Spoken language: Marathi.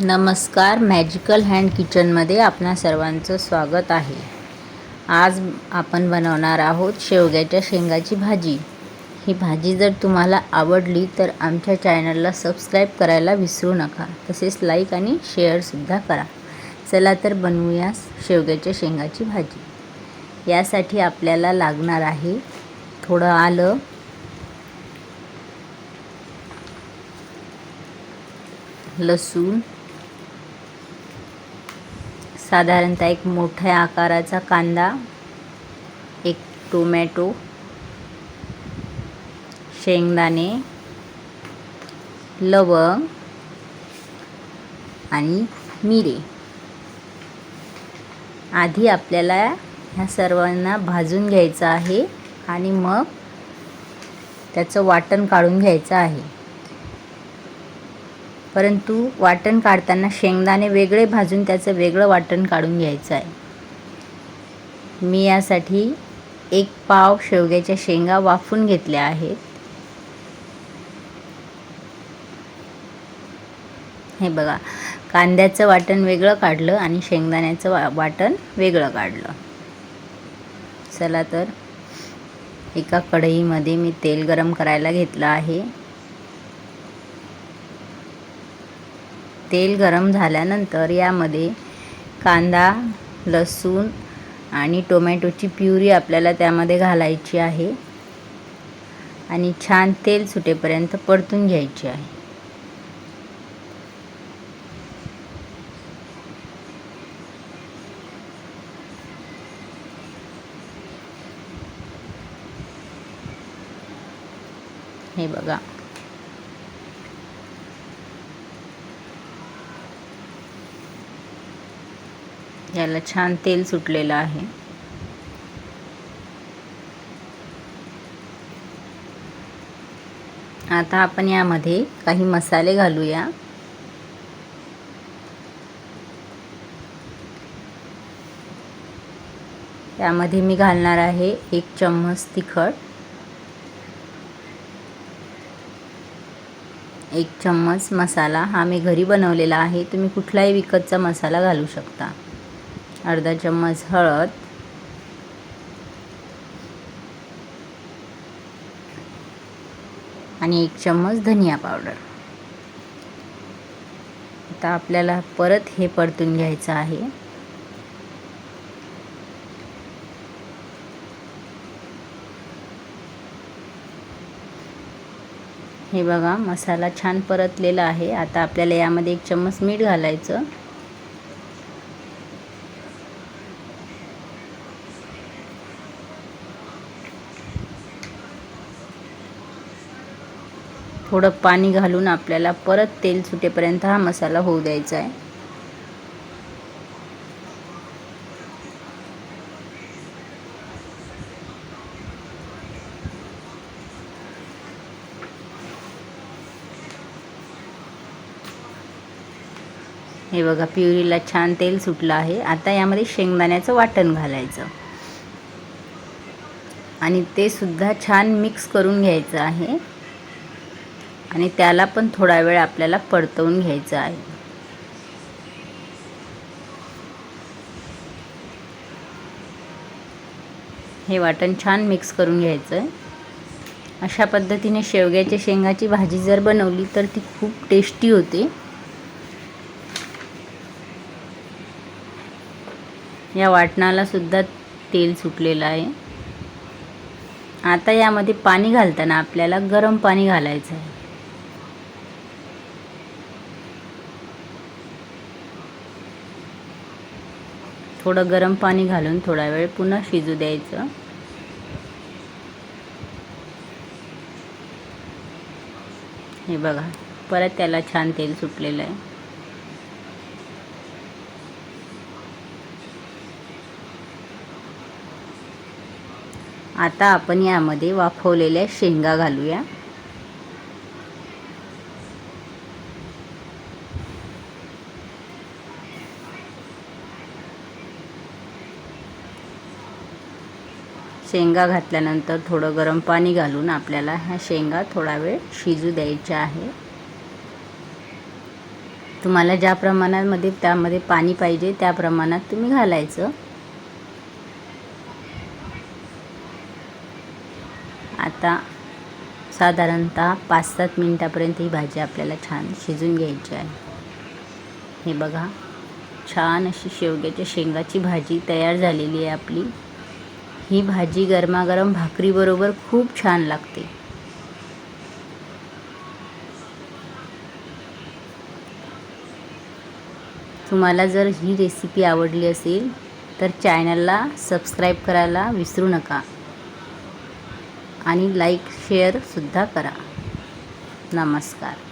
नमस्कार मॅजिकल हँड किचनमध्ये आपणा सर्वांचं स्वागत आहे. आज आपण बनवणार आहोत शेवग्याच्या शेंगाची भाजी. ही भाजी जर तुम्हाला आवडली तर आमच्या चॅनलला सबस्क्राईब करायला विसरू नका. तसेच लाईक आणि शेअरसुद्धा करा. चला तर बनवूया शेवग्याच्या शेंगाची भाजी. यासाठी आपल्याला लागणार आहे थोडं आलं. लसूण साधारणतः एक मोठ्या आकाराचा कांदा एक टोमॅटो शेंगदाणे लवंग आणि मिरे. आधी आपल्याला ह्या सर्वांना भाजून घ्यायचं आहे आणि मग त्याचं वाटण काढून घ्यायचं आहे. परंतु वाटण काढताना शेंगदाणे वेगळे भाजून त्याचं वेगळं वाटण काढून घ्यायचं आहे. मी यासाठी एक पाव शेवग्याच्या शेंगा वाफून घेतल्या आहेत. हे बघा कांद्याचं वाटण वेगळं काढलं आणि शेंगदाण्याचं वा वाटण वेगळं काढलं. चला तर एका कढईमध्ये मी तेल गरम करायला घेतलं आहे. तेल गरम झाल्यानंतर यामध्ये कांदा लसूण आणि टोमॅटोची प्युरी आपल्याला त्यामध्ये घालायची आहे. आणि छान तेल सुटेपर्यंत परतून घ्यायची आहे. हे बघा. याला छान तेल सुटलेलं आहे. आता आपण यामध्ये काही मसाले घालूया. त्यामध्ये मी घालणार आहे एक चम्मच तिखट एक चम्मच मसाला. हा मी घरी बनवलेला आहे. तुम्ही कुठलाही विकतचा मसाला घालू शकता. अर्धा चम्मच हळद. आणि एक चम्मच धनिया पावडर. आता आपल्याला परत हे परतून घ्यायचं आहे. हे बघा मसाला छान परतलेला आहे. आता आपल्याला यामध्ये एक चम्मच मीठ घालायचं. थोडं पाणी घालून आपल्याला परत तेल सुटेपर्यंत हा मसाला होऊ द्यायचा आहे. हे बघा प्युरीला छान तेल सुटलं आहे. आता यामध्ये शेंगदाण्याचं वाटण घालायचं. आणि ते सुद्धा छान मिक्स करून घ्यायचं आहे. आणि त्याला पण थोडा वेळ आपल्याला परतवून घ्यायचं आहे. हे वाटण छान मिक्स करून घ्यायचं आहे अशा पद्धतीने शेवग्याच्या शेंगाची भाजी जर बनवली तर ती खूप टेस्टी होते. या वाटणाला सुद्धा तेल सुटलेलं आहे. आता यामध्ये पाणी घालताना आपल्याला गरम पाणी घालायचं आहे. थोडं गरम पाणी घालून थोडा वेळ पुन्हा शिजू द्यायचं. हे बघा परत त्याला छान तेल सुटलेलं आहे. आता आपण यामध्ये वाफवलेल्या शेंगा घालूया. शेंगा घातल्यानंतर थोडं गरम पाणी घालून आपल्याला ह्या शेंगा थोडा वेळ शिजू द्यायच्या आहे. तुम्हाला ज्या प्रमाणामध्ये त्यामध्ये पाणी पाहिजे त्या प्रमाणात तुम्ही घालायचं. आता साधारणतः पाच सात मिनटापर्यंत ही भाजी आपल्याला छान शिजून घ्यायची आहे. हे बघा छान अशी शेवग्याच्या शेंगाची भाजी तयार झालेली आहे आपली. ही भाजी गरमागरम भाकरीबरोबर खूप छान लागते. तुम्हाला जर ही रेसिपी आवडली असेल तर चॅनलला सबस्क्राईब करायला विसरू नका. आणि लाईक शेअरसुद्धा करा. नमस्कार.